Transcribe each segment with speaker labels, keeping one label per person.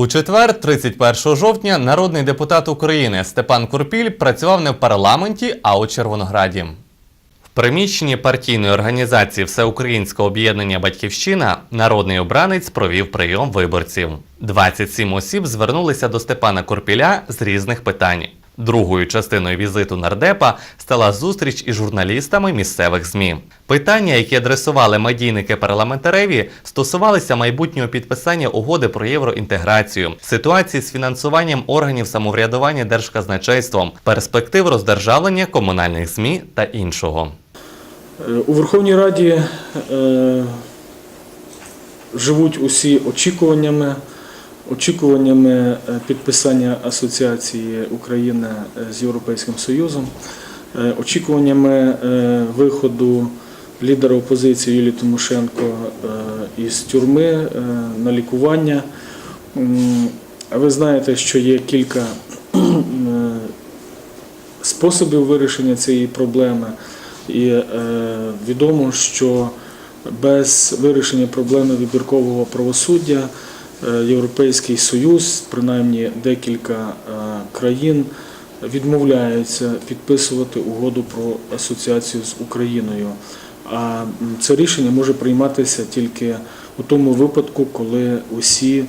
Speaker 1: У четвер, 31 жовтня, народний депутат України Степан Курпіль працював не в парламенті, а у Червонограді. В приміщенні партійної організації Всеукраїнського об'єднання Батьківщина народний обранець провів прийом виборців. 27 осіб звернулися до Степана Курпіля з різних питань. Другою частиною візиту нардепа стала зустріч із журналістами місцевих ЗМІ. Питання, які адресували медійники парламентареві, стосувалися майбутнього підписання угоди про євроінтеграцію, ситуації з фінансуванням органів самоврядування держказначейством, перспектив роздержавлення комунальних ЗМІ та іншого.
Speaker 2: Е, У Верховній Раді е, живуть усі очікуваннями, очікуваннями е, підписання асоціації України е, з Європейським Союзом, е, очікуваннями виходу лідера опозиції Юлії Тимошенко із тюрми на лікування. Ви знаєте, що є кілька способів вирішення цієї проблеми. І відомо, що без вирішення проблеми вибіркового правосуддя Європейський Союз, принаймні декілька е, країн, відмовляються підписувати угоду про асоціацію з Україною. А це рішення може прийматися тільки у тому випадку, коли усі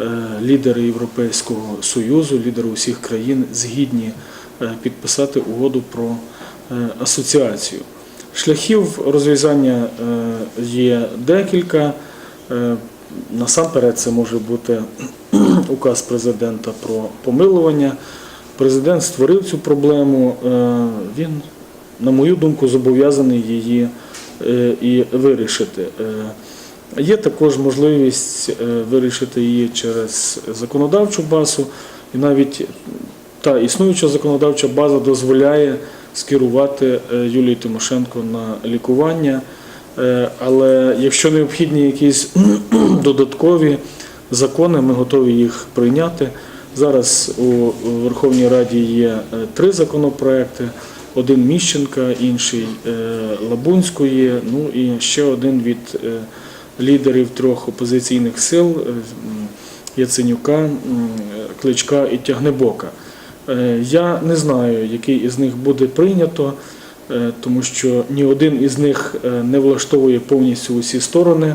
Speaker 2: е, лідери Європейського Союзу, лідери усіх країн згідні е, підписати угоду про е, асоціацію. Шляхів розв'язання е, є декілька. Насамперед, це може бути указ президента про помилування. Президент створив цю проблему. е, Він, на мою думку, зобов'язаний її е, і вирішити. Е, Є також можливість вирішити її через законодавчу базу, і навіть та існуюча законодавча база дозволяє скерувати Юлію Тимошенко на лікування. Е, Але якщо необхідні якісь додаткові закони, ми готові їх прийняти. Зараз у Верховній Раді є е, три законопроекти: один Міщенка, інший е, Лабунської, ну і ще один від лідерів трьох опозиційних сил Яценюка, Кличка і Тягнебока. Я не знаю, який із них буде прийнято, тому що ні один із них е, не влаштовує повністю усі сторони.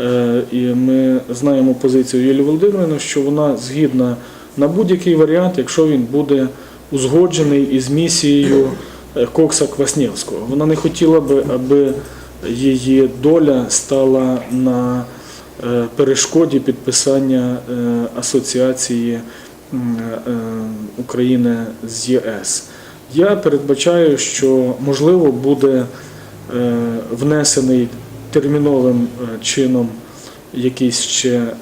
Speaker 2: Е, І ми знаємо позицію Юлії Володимирівни, що вона згідна на будь-який варіант, якщо він буде узгоджений із місією е, Кокса Кваснєвського. Вона не хотіла би, аби її доля стала на е, перешкоді підписання е, асоціації е, України з ЄС. Я передбачаю, що можливо буде е, внесений терміновим е, чином якийсь ще е,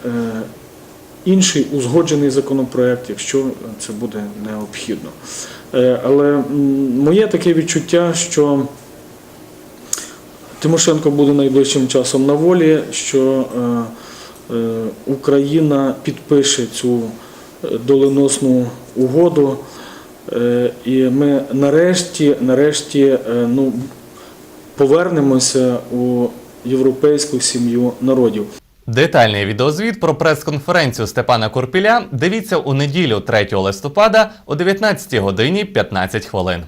Speaker 2: інший узгоджений законопроект, якщо це буде необхідно. Але моє таке відчуття, що Тимошенко буде найближчим часом на волі, що Україна підпише цю доленосну угоду. Е, І ми нарешті, нарешті е, ну, повернемося у європейську сім'ю народів.
Speaker 1: Детальний відеозвіт про прес-конференцію Степана Курпіля дивіться у неділю 3 листопада о 19 годині 15 хвилин.